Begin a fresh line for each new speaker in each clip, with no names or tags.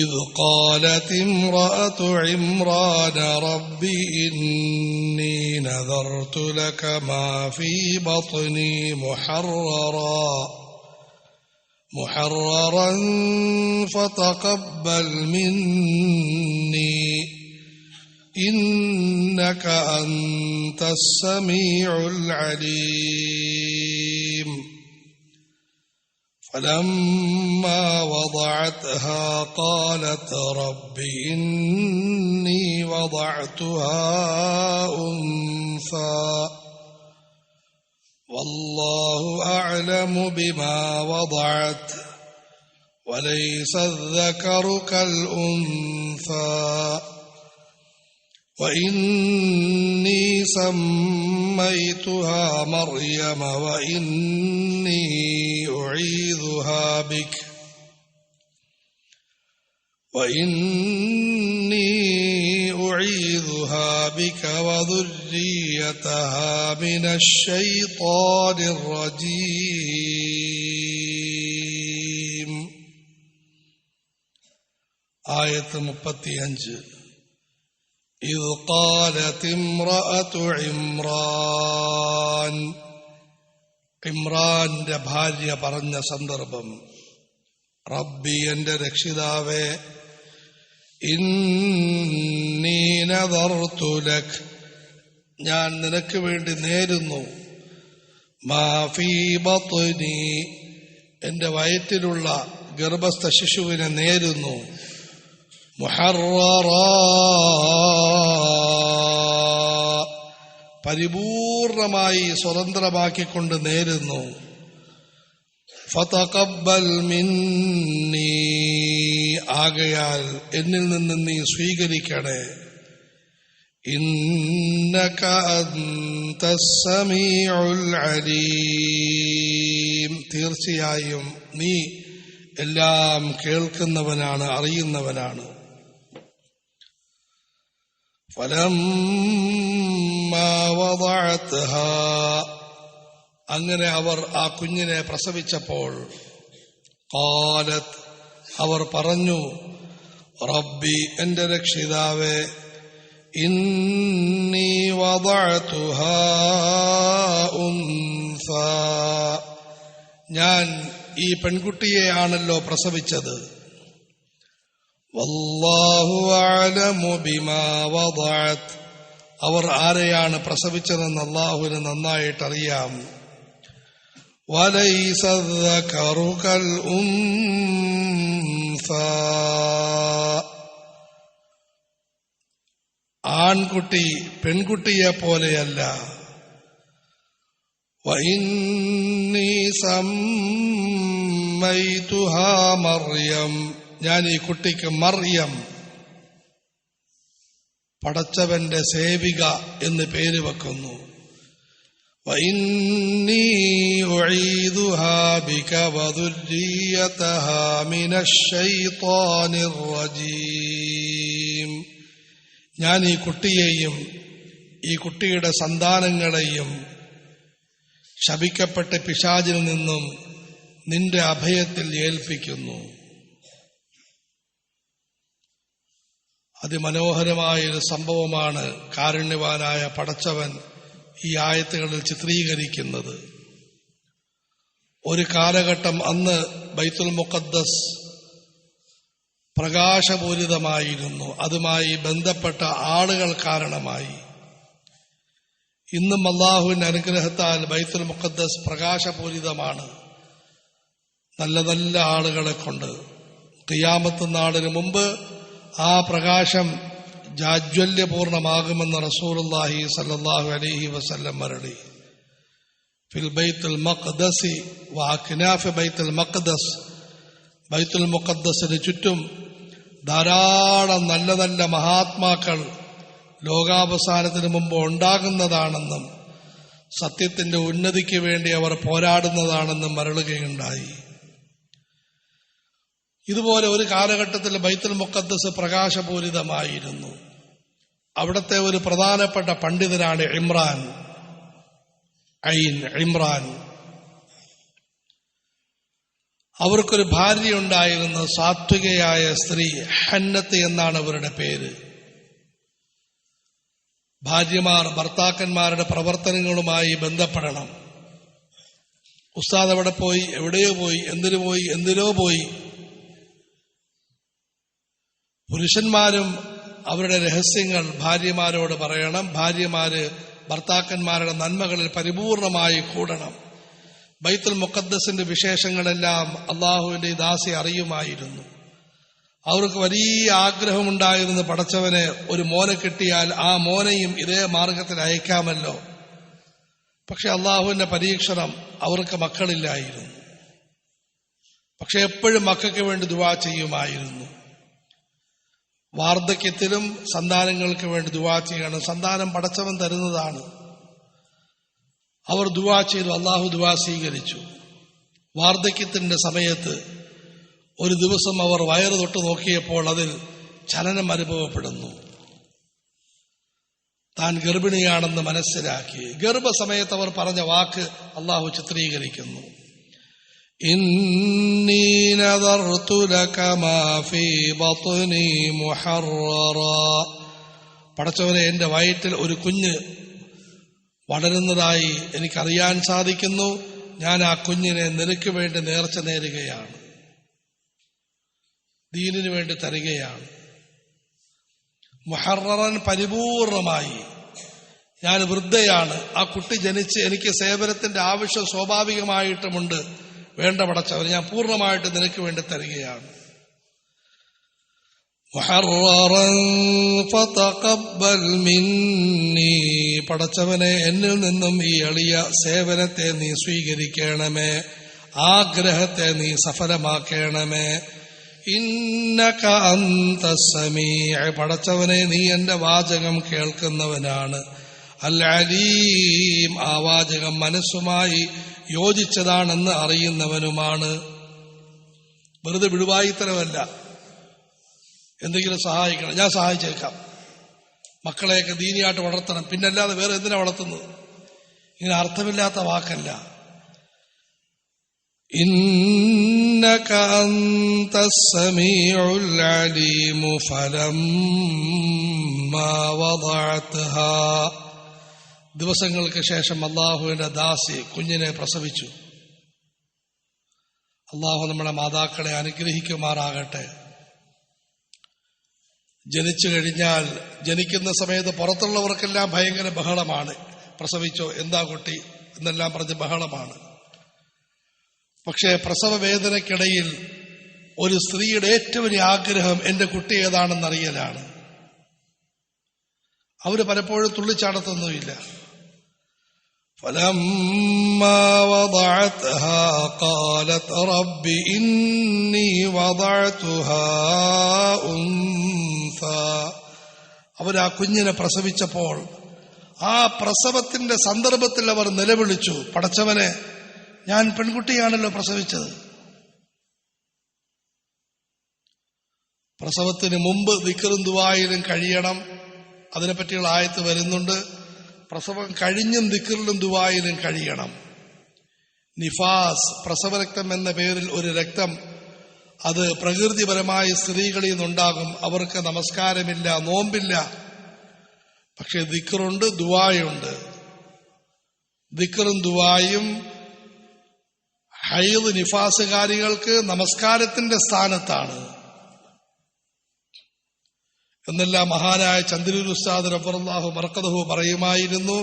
إذ قالت امرأة عمران رب إني نذرت لك ما في بطني محررا محررا فتقبل مني إنك أنت السميع العليم. فلما وضعتها قالت رب إني وضعتها أنثى. والله أعلم بما وضعت وليس الذكر كالأنثى. وإني سميتها مريم وإني أعيذها بك وإني أعيذها بك وذريتها من الشيطان الرجيم. آية مبتي أنجل إذ قالت امرأة عمران ഇമ്രാന്റെ ഭാര്യ പറഞ്ഞ സന്ദർഭം റബ്ബി എന്റെ രക്ഷിതാവേ ഇന്നീനതർത്തുലക് ഞാൻ നിനക്ക് വേണ്ടി നേരുന്നു മാഫീ ബത്നി എന്റെ വയറ്റിലുള്ള ഗർഭസ്ഥ ശിശുവിനെ നേരുന്നു മുഹററാ പരിപൂർണമായി സ്വതന്ത്രമാക്കിക്കൊണ്ട് നേരുന്നു ഫതകബ്ബൽ മിന്നി ആകയാൽ എന്നിൽ നിന്ന് നീ സ്വീകരിക്കണേ ഇന്നക അന്തസ്സമീഉൽ അലീം തീർച്ചയായും നീ എല്ലാം കേൾക്കുന്നവനാണ് അറിയുന്നവനാണ് فلما وضعتها അങ്ങനെ അവർ ആ കുഞ്ഞിനെ പ്രസവിച്ചപ്പോൾ കാലത്ത് അവർ പറഞ്ഞു റബ്ബി എന്റെ രക്ഷിതാവേ ഇന്നി ഞാൻ ഈ പെൺകുട്ടിയെയാണല്ലോ പ്രസവിച്ചത്. അവർ ആരെയാണ് പ്രസവിച്ചതെന്ന് അള്ളാഹുവിന് നന്നായിട്ട് അറിയാം ആൺകുട്ടി പെൺകുട്ടിയെ പോലെയല്ല. വൈന്നീ സമ്മൈതുഹാ ഞാൻ ഈ കുട്ടിക്ക് മറിയം. പടച്ചവന്റെ സേവിക എന്ന് പേര് വെക്കുന്നു. ഞാൻ ഈ കുട്ടിയെയും ഈ കുട്ടിയുടെ സന്താനങ്ങളെയും ശപിക്കപ്പെട്ട പിശാചിൽ നിന്നും നിന്റെ അഭയത്തിൽ ഏൽപ്പിക്കുന്നു. അതിമനോഹരമായൊരു സംഭവമാണ് കാരുണ്യവാനായ പടച്ചവൻ ഈ ആയത്തുകളിൽ ചിത്രീകരിക്കുന്നത്. ഒരു കാലഘട്ടം അന്ന് ബൈത്തുൽ മുഖദ്ദസ് പ്രകാശപൂരിതമായിരുന്നു. അതുമായി ബന്ധപ്പെട്ട ആളുകൾ കാരണമായി. ഇന്നും അള്ളാഹുവിന്റെ അനുഗ്രഹത്താൽ ബൈത്തുൽ മുഖദ്ദസ് പ്രകാശപൂരിതമാണ്. നല്ല നല്ല ആളുകളെ കൊണ്ട്. കിയാമത്ത് നാളിന് മുമ്പ് ആ പ്രകാശം ജാജ്വല്യപൂർണമാകുമെന്ന് റസൂലുള്ളാഹി സല്ലാഹു അലൈഹി വസല്ലം മരളി. ഫിൽ ബൈത്തുൽ മഖ്ദസി വാഖിനാഫ് ബൈത്തുൽ മഖ്ദസ്. ബൈത്തുൽ മുഖദ്ദസിന് ചുറ്റും ധാരാളം നല്ല നല്ല മഹാത്മാക്കൾ ലോകാവസാനത്തിന് മുമ്പ് ഉണ്ടാകുന്നതാണെന്നും സത്യത്തിന്റെ ഉന്നതിക്ക് വേണ്ടി അവർ പോരാടുന്നതാണെന്നും മരളുകയുണ്ടായി. ഇതുപോലെ ഒരു കാലഘട്ടത്തിൽ ബൈത്തുൽ മുക്കദ്സ് പ്രകാശപൂരിതമായിരുന്നു. അവിടത്തെ ഒരു പ്രധാനപ്പെട്ട പണ്ഡിതനാണ് ഇമ്രാൻ. ഐൻ ഇമ്രാൻ. അവർക്കൊരു ഭാര്യയുണ്ടായിരുന്ന സാത്വികയായ സ്ത്രീ ഹന്നത്ത് എന്നാണ് അവരുടെ പേര്. ഭാര്യമാർ ഭർത്താക്കന്മാരുടെ പ്രവർത്തനങ്ങളുമായി ബന്ധപ്പെടണം. ഉസ്താദ് അവിടെ പോയി എവിടെയോ പോയി എന്തിനു പോയി എന്തിനോ പോയി. പുരുഷന്മാരും അവരുടെ രഹസ്യങ്ങൾ ഭാര്യമാരോട് പറയണം. ഭാര്യമാര് ഭർത്താക്കന്മാരുടെ നന്മകളിൽ പരിപൂർണമായി കൂടണം. ബൈത്തുൽ മുഖദ്ദസിന്റെ വിശേഷങ്ങളെല്ലാം അള്ളാഹുവിന്റെ ദാസി അറിയുമായിരുന്നു. അവർക്ക് വലിയ ആഗ്രഹമുണ്ടായിരുന്നു പടച്ചവന് ഒരു മോനെ കിട്ടിയാൽ ആ മോനെയും ഇതേ മാർഗത്തിൽ അയക്കാമല്ലോ. പക്ഷെ അള്ളാഹുവിന്റെ പരീക്ഷണം അവർക്ക് മക്കളില്ലായിരുന്നു. പക്ഷെ എപ്പോഴും മക്കൾക്ക് വേണ്ടി ദുവാ ചെയ്യുമായിരുന്നു. വാർദ്ധക്യത്തിലും സന്താനങ്ങൾക്ക് വേണ്ടി ദുവാ ചെയ്യണം. സന്താനം പടച്ചവൻ തരുന്നതാണ്. അവർ ദുവാ ചെയ്തു. അള്ളാഹു ദുവാ സ്വീകരിച്ചു. വാർദ്ധക്യത്തിന്റെ സമയത്ത് ഒരു ദിവസം അവർ വയറ് തൊട്ട് നോക്കിയപ്പോൾ അതിൽ ചലനം അനുഭവപ്പെടുന്നു. താൻ ഗർഭിണിയാണെന്ന് മനസ്സിലാക്കി. ഗർഭസമയത്ത് അവർ പറഞ്ഞ വാക്ക് അള്ളാഹു ചിത്രീകരിക്കുന്നു. إني نذرت لك ما في بطني محررا പടച്ചവനെ എന്റെ വയറ്റിൽ ഒരു കുഞ്ഞ് വളരുന്നതായി എനിക്കറിയാൻ സാധിക്കുന്നു ഞാൻ ആ കുഞ്ഞിനെ നിനക്ക് വേണ്ടി നേർച്ച നേരുകയാണ് ദീനിനു വേണ്ടി തരികയാണ് മുഹറൻ പരിപൂർണമായി ഞാൻ വൃദ്ധയാണ് ആ കുട്ടി ജനിച്ച് എനിക്ക് സേവനത്തിന്റെ ആവശ്യം സ്വാഭാവികമായിട്ടുമുണ്ട് വേണ്ട പടച്ചവർ ഞാൻ പൂർണമായിട്ട് നിനക്ക് വേണ്ടി തരികയാണ്. പടച്ചവനെ എന്നിൽ നിന്നും ഈ എളിയ സേവനത്തെ നീ സ്വീകരിക്കണമേ ആഗ്രഹത്തെ നീ സഫലമാക്കണമേ. ഇന്നക അന്തസമീ പടച്ചവനെ നീ എന്റെ വാചകം കേൾക്കുന്നവനാണ്. അൽ അലീം ആ വാചകം മനസ്സുമായി യോജിച്ചതാണെന്ന് അറിയുന്നവനുമാണ് വെറുതെ വിടുവായിത്തരമല്ല എന്തെങ്കിലും സഹായിക്കണം ഞാൻ സഹായിച്ചേക്കാം മക്കളെയൊക്കെ ദീനിയായിട്ട് വളർത്തണം പിന്നല്ലാതെ വേറെ എന്തിനാ വളർത്തുന്നത് ഇങ്ങനെ അർത്ഥമില്ലാത്ത വാക്കല്ല إنك أنت السميع العليم فلما وضعتها ദിവസങ്ങൾക്ക് ശേഷം അള്ളാഹുവിന്റെ ദാസി കുഞ്ഞിനെ പ്രസവിച്ചു. അള്ളാഹു നമ്മുടെ മാതാക്കളെ അനുഗ്രഹിക്കുമാറാകട്ടെ. ജനിച്ചു കഴിഞ്ഞാൽ ജനിക്കുന്ന സമയത്ത് പുറത്തുള്ളവർക്കെല്ലാം ഭയങ്കര ബഹളമാണ്. പ്രസവിച്ചോ എന്താ കുട്ടി? എന്നെല്ലാം പറഞ്ഞ് ബഹളമാണ്. പക്ഷേ പ്രസവ വേദനയ്ക്കിടയിൽ ഒരു സ്ത്രീയുടെ ഏറ്റവും വലിയ ആഗ്രഹം എന്റെ കുട്ടി ഏതാണെന്നറിയലാണ്. അവര് പലപ്പോഴും തുള്ളിച്ചാടത്തൊന്നുമില്ല فلما وضعتها قالت رب إني وضعتها أنثى അവർ ആ കുഞ്ഞിനെ പ്രസവിച്ചപ്പോൾ ആ പ്രസവത്തിന്റെ സന്ദർഭത്തിൽ അവർ നിലവിളിച്ചു പടച്ചവനെ ഞാൻ പെൺകുട്ടിയാണല്ലോ പ്രസവിച്ചത് പ്രസവത്തിന് മുമ്പ് ദിക്കറും ദുവായിലും കഴിയണം അതിനെപ്പറ്റിയുള്ള ആയത്ത് വരുന്നുണ്ട്. പ്രസവം കഴിഞ്ഞും ദിക്കറിലും ദുബായിലും കഴിയണം. നിഫാസ് പ്രസവരക്തം എന്ന പേരിൽ ഒരു രക്തം. അത് പ്രകൃതിപരമായി സ്ത്രീകളിൽ നിന്നുണ്ടാകും. അവർക്ക് നമസ്കാരമില്ല നോമ്പില്ല. പക്ഷെ ദിക്കറുണ്ട് ദുവായുണ്ട്. ദിക്കറും ദുവായും ഹൈദ് നിഫാസുകാരികൾക്ക് നമസ്കാരത്തിന്റെ സ്ഥാനത്താണ്. എന്നെല്ലാം മഹാനായ ചന്ദ്രൂർ ഉസ്താദ് റബ്ബർല്ലാഹു മറക്കതഹു പറയുമായിരുന്നു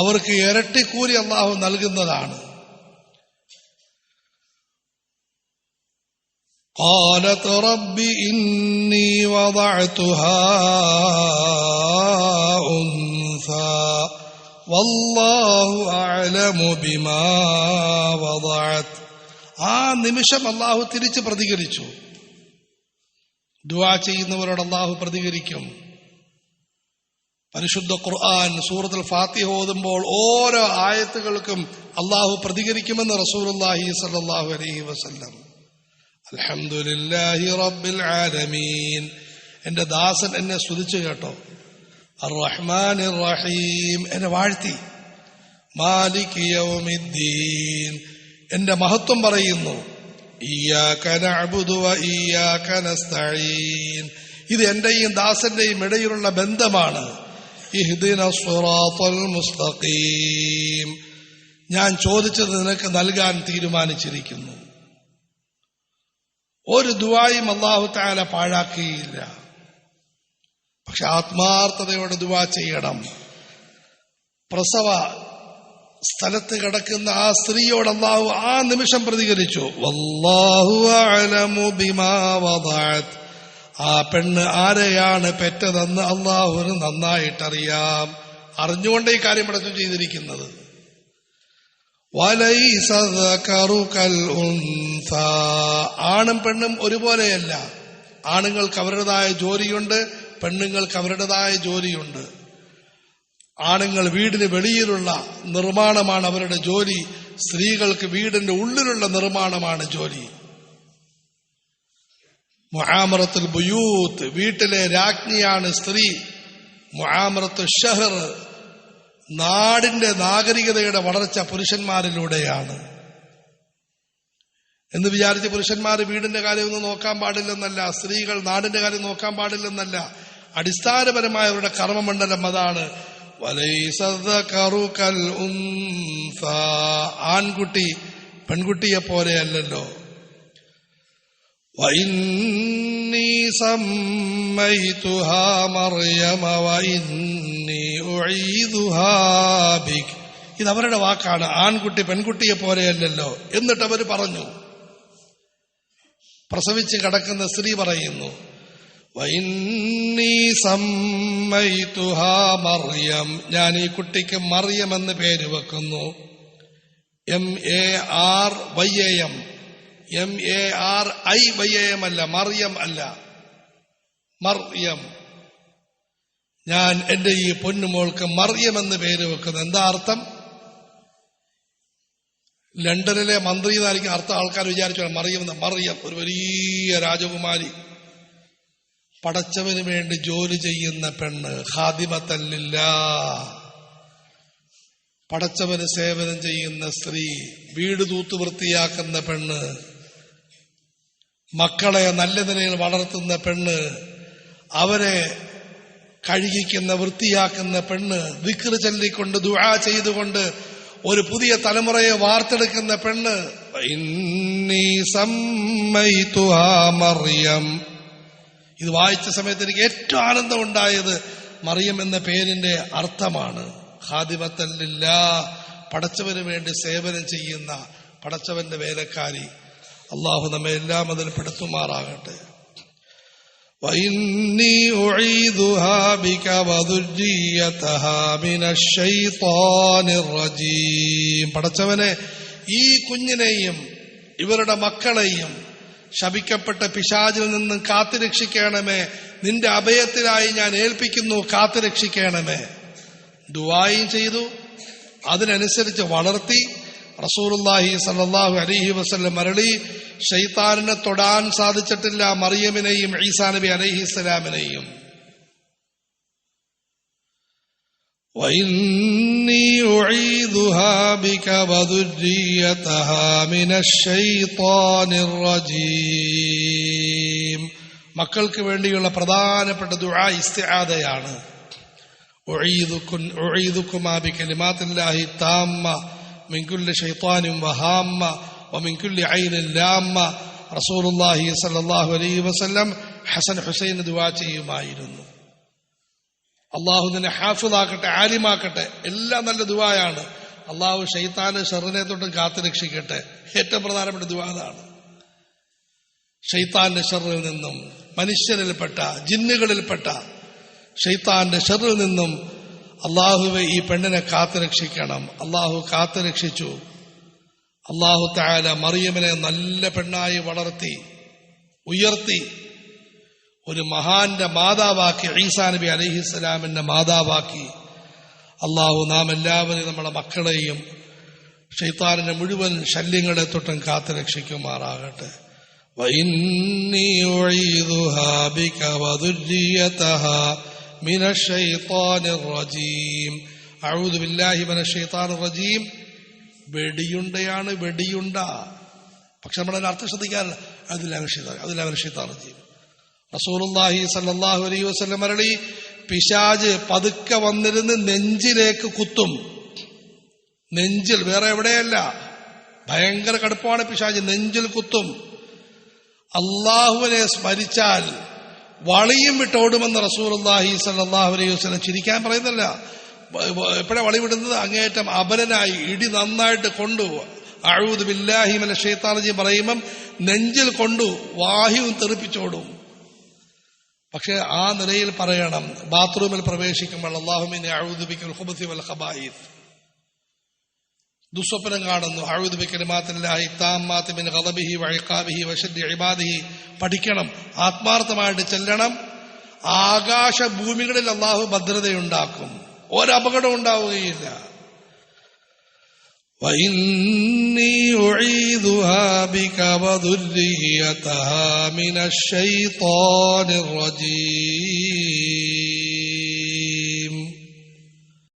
അവർക്ക് ഇരട്ടിക്കൂലി അള്ളാഹു നൽകുന്നതാണ് قالت رب إني وضعتها أنثى والله أعلم بما وضعت ആ നിമിഷം അള്ളാഹു തിരിച്ച് പ്രതികരിച്ചു ദുവാ ചെയ്യുന്നവരോട് അള്ളാഹു പ്രതികരിക്കും. പരിശുദ്ധ ഖുർആൻ സൂറത്തിൽ ഫാത്തിഹ ഓതുമ്പോൾ ഓരോ ആയത്തുകൾക്കും അള്ളാഹു പ്രതികരിക്കുമെന്ന് റസൂലുള്ളാഹി സല്ലല്ലാഹു അലൈഹി വസല്ലം. അൽഹംദുലില്ലാഹി റബ്ബിൽ ആലമീൻ. എന്റെ ദാസൻ എന്നെ സ്തുതിച്ചു കേട്ടോ. അർ-റഹ്മാൻ റഹീം എന്നെ വാഴ്ത്തി. മാലിക് എന്റെ മഹത്വം പറയുന്നു. ഇയ്യാക നഅ്ബുദു വ ഇയ്യാക നസ്തഈൻ. ഇത് എന്റെയും ദാസന്റെയും ഇടയിലുള്ള ബന്ധമാണ്. മുസ്തഖീം. ഞാൻ ചോദിച്ചത് നിനക്ക് നൽകാൻ തീരുമാനിച്ചിരിക്കുന്നു. ഒരു ദുവായും അള്ളാഹു താല പാഴാക്കിയില്ല. പക്ഷെ ആത്മാർത്ഥതയോടെ ദുവാ ചെയ്യണം. പ്രസവ സ്ഥലത്ത് കിടക്കുന്ന ആ സ്ത്രീയോട് അള്ളാഹു ആ നിമിഷം പ്രതികരിച്ചു. ആ പെണ്ണ് ആരെയാണ് പെറ്റതെന്ന് അള്ളാഹുവിന് നന്നായിട്ടറിയാം. അറിഞ്ഞുകൊണ്ട് ഈ കാര്യം പടച്ചു ചെയ്തിരിക്കുന്നത്. ആണും പെണ്ണും ഒരുപോലെയല്ല. ആണുങ്ങൾക്ക് അവരുടേതായ ജോലിയുണ്ട് പെണ്ണുങ്ങൾക്ക് അവരുടേതായ ജോലിയുണ്ട്. ആണുങ്ങൾ വീടിന് വെളിയിലുള്ള നിർമ്മാണമാണ് അവരുടെ ജോലി. സ്ത്രീകൾക്ക് വീടിന്റെ ഉള്ളിലുള്ള നിർമ്മാണമാണ് ജോലി. മുആമറത്തുൽ ബുയൂത്ത് വീട്ടിലെ രാജ്ഞിയാണ് സ്ത്രീ. മുഹാമറത്ത് ഷഹർ നാടിന്റെ നാഗരികതയുടെ വളർച്ച പുരുഷന്മാരിലൂടെയാണ്. എന്ന് വിചാരിച്ച് പുരുഷന്മാർ വീടിന്റെ കാര്യമൊന്നും നോക്കാൻ പാടില്ലെന്നല്ല സ്ത്രീകൾ നാടിന്റെ കാര്യം നോക്കാൻ പാടില്ലെന്നല്ല അടിസ്ഥാനപരമായ അവരുടെ കർമ്മമണ്ഡലം അതാണ്. ആൺകുട്ടി പെൺകുട്ടിയെ പോലെയല്ലല്ലോ ഇത് അവരുടെ വാക്കാണ് ആൺകുട്ടി പെൺകുട്ടിയെ പോലെയല്ലല്ലോ എന്നിട്ട് അവർ പറഞ്ഞു. പ്രസവിച്ച് കിടക്കുന്ന സ്ത്രീ പറയുന്നു മറിയം. ഞാൻ ഈ കുട്ടിക്ക് മറിയം എന്ന് പേര് വെക്കുന്നു. M A R Y A M M A R I Y A M അല്ല മറിയം അല്ല. മറിയം. ഞാൻ എന്റെ ഈ പൊന്നുമോൾക്ക് മറിയം എന്ന് പേര് വെക്കുന്നു. എന്താ അർത്ഥം? ലണ്ടനിലെ മന്ത്രി എന്നായിരിക്കും അർത്ഥം. ആൾക്കാർ വിചാരിച്ചു മറിയം മറിയം ഒരു വലിയ രാജകുമാരി. പടച്ചവന് വേണ്ടി ജോലി ചെയ്യുന്ന പെണ്ണ് ഹാദിമത്തല്ലില്ല. പടച്ചവന് സേവനം ചെയ്യുന്ന സ്ത്രീ വീട് തൂത്തു വൃത്തിയാക്കുന്ന പെണ്ണ് മക്കളെ നല്ല നിലയിൽ വളർത്തുന്ന പെണ്ണ് അവരെ കഴുകിക്കുന്ന വൃത്തിയാക്കുന്ന പെണ്ണ് വിക്രി ചൊല്ലിക്കൊണ്ട് ദുആ ചെയ്തുകൊണ്ട് ഒരു പുതിയ തലമുറയെ വാർത്തെടുക്കുന്ന പെണ്ണ്. ഇന്നീ ആ മറിയം. ഇത് വായിച്ച സമയത്ത് എനിക്ക് ഏറ്റവും ആനന്ദം ഉണ്ടായത് മറിയം എന്ന പേരിന്റെ അർത്ഥമാണ് ഹാദിമത്തല്ലില്ല പടച്ചവന് വേണ്ടി സേവനം ചെയ്യുന്ന പടച്ചവന്റെ വേലക്കാരി അള്ളാഹു നമ്മെ എല്ലാം അതിൽ പെടുത്തുമാറാകട്ടെ وإني أعيذها بك وذريتها من الشيطان الرجيم പടച്ചവനെ ഈ കുഞ്ഞിനെയും ഇവരുടെ മക്കളെയും ശപിക്കപ്പെട്ട പിശാചിൽ നിന്നും കാത്തുരക്ഷിക്കണമേ. നിന്റെ അഭയത്തിനായി ഞാൻ ഏൽപ്പിക്കുന്നു കാത്തുരക്ഷിക്കണമേ. ദുവായും ചെയ്തു. അതിനനുസരിച്ച് വളർത്തി. റസൂറുല്ലാഹി സല്ലാഹു അലഹി വസ്ല്ലം മരളി. ഷെയ്ത്താനിനെ തൊടാൻ സാധിച്ചിട്ടില്ല മറിയമിനെയും ഈസാ നബി അലൈഹി وإني أعيذها بك وذريتها من الشيطان الرجيم മക്കൾക്ക് വേണ്ടിയുള്ള പ്രധാനപ്പെട്ട ദുആ ഇസ്തിആദയാണ് أعيذكما بكلمات الله التامة من كل شيطان وهامة ومن كل عين لامة رسول الله صلى الله عليه وسلم ഹസൻ ഹുസൈൻ ദുവാ ചെയ്യുമായിരുന്നു അള്ളാഹു നിന്നെ ഹാഫിദാക്കട്ടെ ആലിമാക്കട്ടെ എല്ലാം നല്ല ദുവായാണ് അള്ളാഹു ഷെയ്ത്താന് ഷെറിനെ തൊട്ടും കാത്തു രക്ഷിക്കട്ടെ. ഏറ്റവും പ്രധാനപ്പെട്ട ദുവാ ഷെയ്ത്താന്റെ ഷെറിൽ നിന്നും മനുഷ്യരിൽപ്പെട്ട ജിന്നുകളിൽപ്പെട്ട ഷെയ്ത്താന്റെ ഷെറിൽ നിന്നും അള്ളാഹുവെ ഈ പെണ്ണിനെ കാത്തു രക്ഷിക്കണം. അള്ളാഹു കാത്തു രക്ഷിച്ചു. അള്ളാഹു താല മറിയമിനെ നല്ല പെണ്ണായി വളർത്തി ഉയർത്തി ഒരു മഹാന്റെ മാതാവാക്കി ഈസാ നബി അലഹിസ്സലാമിന്റെ മാതാവാക്കി. അള്ളാഹു നാം എല്ലാവരെയും നമ്മുടെ മക്കളെയും ഷെയ്ത്താനിന്റെ മുഴുവൻ ശല്യങ്ങളെ തൊട്ടും കാത്തു രക്ഷിക്കുമാറാകട്ടെ. വെടിയുണ്ടയാണ് വെടിയുണ്ട. പക്ഷെ നമ്മളതിന് അർത്ഥം ശ്രദ്ധിക്കാറില്ല. അതിലാണ് അതിലാണ് ഷെയ്ത്താൻ റജീം. റസൂലുള്ളാഹി സല്ലാഹു അലൈഹി വസല്ലം മരളി പിശാജ് പതുക്കെ വന്നിരുന്ന് നെഞ്ചിലേക്ക് കുത്തും. നെഞ്ചിൽ വേറെ എവിടെയല്ല. ഭയങ്കര കടുപ്പമാണ് പിശാജ് നെഞ്ചിൽ കുത്തും. അള്ളാഹുവിനെ സ്മരിച്ചാൽ വളിയും വിട്ടോടുമെന്ന് റസൂലുള്ളാഹി സല്ലാഹു അലൈഹി വസ്ലം ചിരിക്കാൻ പറയുന്നില്ല. എപ്പോഴാ വളി വിടുന്നത്? അങ്ങേറ്റം അപരനായി ഇടി നന്നായിട്ട് കൊണ്ടു. അഴുത് ബില്ലാഹിമല ഷെയ്ത്താനജി പറയുമ്പം നെഞ്ചിൽ കൊണ്ടു വാഹിയും തെറിപ്പിച്ചോടും. പക്ഷെ ആ നിലയിൽ പറയണം ബാത്റൂമിൽ പ്രവേശിക്കുമ്പോൾ അള്ളാഹുമിനെ അഴുതുബിക്കൽ ഹുബത്തി വൽ ദുസ്വപ്നം കാണുന്നു അഴുതുബിക്കലുമാത്തില്ലാഹി പഠിക്കണം ആത്മാർത്ഥമായിട്ട് ചെല്ലണം. ആകാശ ഭൂമികളിൽ അള്ളാഹു ഭദ്രതയുണ്ടാക്കും. ഒരപകടം ഉണ്ടാവുകയില്ല. وإني أعيذها بك وذريتها من الشيطان الرجيم